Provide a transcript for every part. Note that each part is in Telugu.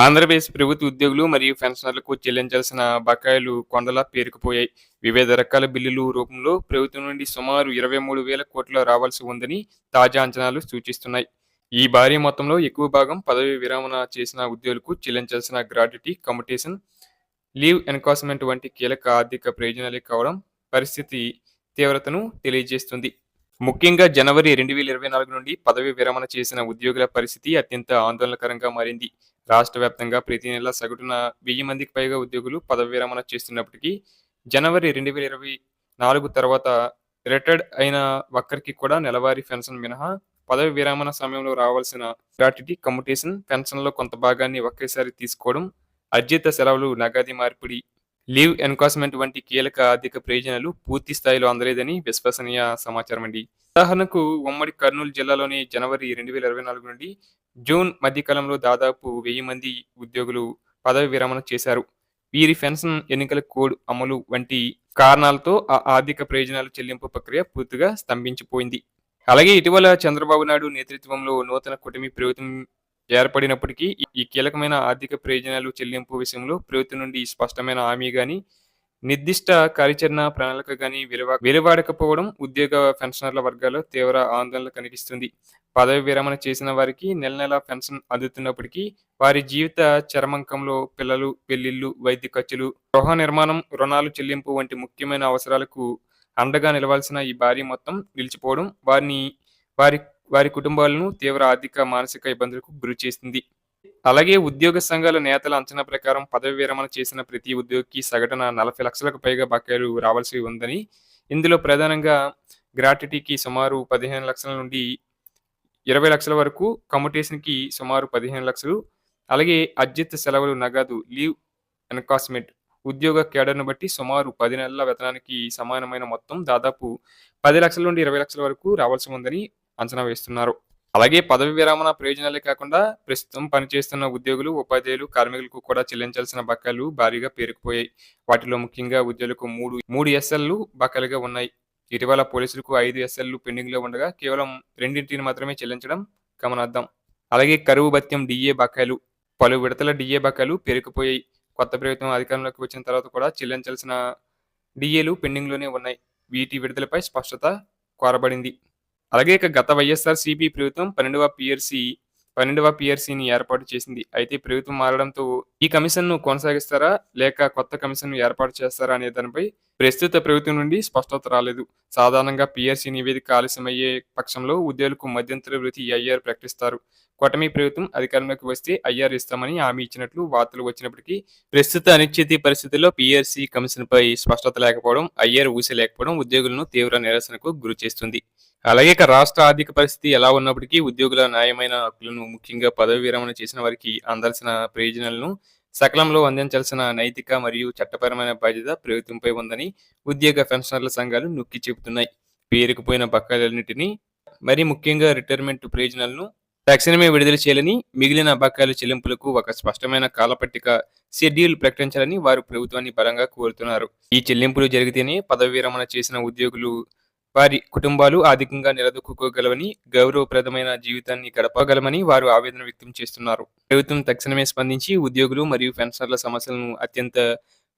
ఆంధ్రప్రదేశ్ ప్రభుత్వ ఉద్యోగులు మరియు పెన్షనర్లకు చెల్లించాల్సిన బకాయిలు కొండలా పేరుకుపోయాయి. వివిధ రకాల బిల్లులు రూపంలో ప్రభుత్వం నుండి సుమారు ఇరవై మూడు వేల కోట్ల రావాల్సి ఉందని తాజా అంచనాలు సూచిస్తున్నాయి. ఈ భారీ మొత్తంలో ఎక్కువ భాగం పదవి విరమణ చేసిన ఉద్యోగులకు చెల్లించాల్సిన గ్రాట్యుటీ కమ్యూటేషన్ లీవ్ ఎన్కాస్మెంట్ వంటి కీలక ఆర్థిక ప్రయోజనాలే కావడం పరిస్థితి తీవ్రతను తెలియజేస్తుంది. ముఖ్యంగా జనవరి రెండు వేల ఇరవై నాలుగు నుండి పదవి విరమణ చేసిన ఉద్యోగుల పరిస్థితి అత్యంత ఆందోళనకరంగా మారింది. రాష్ట్ర వ్యాప్తంగా ప్రతి నెల సగటున వెయ్యి మందికి పైగా ఉద్యోగులు పదవి విరమణ చేస్తున్నప్పటికీ జనవరి రెండు వేల ఇరవై నాలుగు తర్వాత రిటైర్డ్ అయిన ఒక్కరికి కూడా నెలవారీ పెన్షన్ మినహా పదవి విరమణ సమయంలో రావాల్సిన గ్రాట్యుటీ కమ్యూటేషన్ పెన్షన్లో కొంత భాగాన్ని ఒకేసారి తీసుకోవడం అర్జిత సెలవులు నగది మార్పిడి లీవ్ ఎన్కాస్మెంట్ వంటి కీలక ఆర్థిక ప్రయోజనాలు పూర్తి స్థాయిలో అందలేదని విశ్వసనీయ సమాచారం అండి ఉదాహరణకు ఉమ్మడి కర్నూలు జిల్లాలోని జనవరి రెండు వేల ఇరవై నాలుగు నుండి జూన్ మధ్యకాలంలో దాదాపు వెయ్యి మంది ఉద్యోగులు పదవి విరమణ చేశారు. వీరి పెన్షన్ ఎన్నికల కోడ్ అమలు వంటి కారణాలతో ఆ ఆర్థిక ప్రయోజనాల చెల్లింపు ప్రక్రియ పూర్తిగా స్తంభించిపోయింది. అలాగే ఇటీవల చంద్రబాబు నాయుడు నేతృత్వంలో నూతన కూటమి ప్రభుత్వం ఏర్పడినప్పటికీ ఈ- కీలకమైన ఆర్థిక ప్రయోజనాలు చెల్లింపు విషయంలో ప్రభుత్వం నుండి స్పష్టమైన హామీ కానీ నిర్దిష్ట కార్యాచరణ ప్రణాళిక గాని విలువ వెలువడకపోవడం ఉద్యోగ పెన్షనర్ల వర్గాల్లో తీవ్ర ఆందోళన కనిపిస్తుంది పదవి విరమణ చేసిన వారికి నెల నెల పెన్షన్ అందుతున్నప్పటికీ వారి జీవిత చరమంకంలో పిల్లలు పెళ్ళిళ్ళు వైద్య ఖర్చులు గృహ నిర్మాణం రుణాలు చెల్లింపు వంటి ముఖ్యమైన అవసరాలకు అండగా నిలవాల్సిన ఈ భారీ మొత్తం నిలిచిపోవడం వారిని వారి వారి కుటుంబాలను తీవ్ర ఆర్థిక మానసిక ఇబ్బందులకు గురి చేస్తుంది అలాగే ఉద్యోగ సంఘాల నేతల అంచనా ప్రకారం పదవి విరమణ చేసిన ప్రతి ఉద్యోగికి సగటున నలభై లక్షలకు పైగా బకాయిలు రావాల్సి ఉందని. ఇందులో ప్రధానంగా గ్రాట్యుటీకి సుమారు పదిహేను లక్షల నుండి ఇరవై లక్షల వరకు కమ్యూటేషన్కి సుమారు పదిహేను లక్షలు అలాగే అర్జిత సెలవులు నగదు లీవ్ ఎన్కాస్మెంట్ ఉద్యోగ కేడర్ను బట్టి సుమారు పది నెలల వేతనానికి సమానమైన మొత్తం దాదాపు పది లక్షల నుండి ఇరవై లక్షల వరకు రావాల్సి ఉందని అంచనా వేస్తున్నారు. అలాగే పదవి విరమణ ప్రయోజనాలే కాకుండా ప్రస్తుతం పనిచేస్తున్న ఉద్యోగులు ఉపాధ్యాయులు కార్మికులకు కూడా చెల్లించాల్సిన బకాయిలు భారీగా పేరుకుపోయాయి. వాటిలో ముఖ్యంగా ఉద్యోగులకు మూడు మూడు ఎస్ఎల్లు బకాయిలుగా ఉన్నాయి. ఇటీవల పోలీసులకు ఐదు ఎస్ఎల్లు పెండింగ్లో ఉండగా కేవలం రెండింటిని మాత్రమే చెల్లించడం గమనార్థం అలాగే కరువు భత్యం డిఏ బకాయిలు పలు విడతల డిఏ బకాయిలు పేరుకుపోయాయి. కొత్త ప్రభుత్వం అధికారంలోకి వచ్చిన తర్వాత కూడా చెల్లించాల్సిన డిఏలు పెండింగ్లోనే ఉన్నాయి. వీటి విడుదలపై స్పష్టత కోరబడింది. అలాగే ఇక గత వైఎస్ఆర్ సిపి ప్రభుత్వం పన్నెండవ పిఆర్సి పన్నెండవ పిఆర్సీని ఏర్పాటు చేసింది. అయితే ప్రభుత్వం మారడంతో ఈ కమిషన్ను కొనసాగిస్తారా? లేక కొత్త కమిషన్ను ఏర్పాటు చేస్తారా అనే దానిపై ప్రస్తుత ప్రభుత్వం నుండి స్పష్టత రాలేదు. సాధారణంగా పిఆర్సీ నివేదిక ఆలస్యమయ్యే పక్షంలో ఉద్యోగులకు మధ్యంతర వృత్తి ఐఆర్ ప్రకటిస్తారు. కూటమి ప్రభుత్వం అధికారంలోకి వస్తే ఐఆర్ ఇస్తామని హామీ ఇచ్చినట్లు వార్తలు వచ్చినప్పటికీ ప్రస్తుత అనిశ్చితి పరిస్థితుల్లో పిఆర్సీ కమిషన్పై స్పష్టత లేకపోవడం ఐఆర్ ఊసే లేకపోవడం ఉద్యోగులను తీవ్ర నిరసనకు గురి చేస్తుంది అలాగే ఇక రాష్ట్ర ఆర్థిక పరిస్థితి ఎలా ఉన్నప్పటికీ ఉద్యోగుల న్యాయమైన హక్కులను ముఖ్యంగా పదవి విరమణ చేసిన వారికి అందాల్సిన ప్రయోజనాలను సకలంలో అందించాల్సిన నైతిక మరియు చట్టపరమైన బాధ్యత ప్రభుత్వంపై ఉందని ఉద్యోగ పెన్షనర్ల సంఘాలు నొక్కి చెబుతున్నాయి. పేరుకుపోయిన బకాయిలన్నింటినీ మరి ముఖ్యంగా రిటైర్మెంట్ ప్రయోజనాలను తక్షణమే విడుదల చేయాలని మిగిలిన బకాయిల చెల్లింపులకు ఒక స్పష్టమైన కాలపట్టిక షెడ్యూల్ ప్రకటించాలని వారు ప్రభుత్వాన్ని బలంగా కోరుతున్నారు. ఈ చెల్లింపులు జరిగితేనే పదవి విరమణ చేసిన ఉద్యోగులు వారి కుటుంబాలు ఆర్థికంగా నిలదొక్కుకోగలవని గౌరవప్రదమైన జీవితాన్ని గడపగలమని వారు ఆవేదన వ్యక్తం చేస్తున్నారు. ప్రభుత్వం తక్షణమే స్పందించి ఉద్యోగులు మరియు పెన్షనర్ల సమస్యలను అత్యంత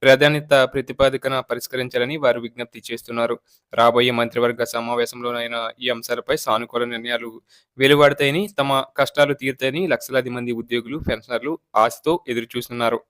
ప్రాధాన్యత ప్రతిపాదికన పరిష్కరించాలని వారు విజ్ఞప్తి చేస్తున్నారు. రాబోయే మంత్రివర్గ సమావేశంలోనైనా ఈ అంశాలపై సానుకూల నిర్ణయాలు వెలువడతాయని తమ కష్టాలు తీరుతాయని లక్షలాది మంది ఉద్యోగులు పెన్షనర్లు ఆశతో ఎదురు చూస్తున్నారు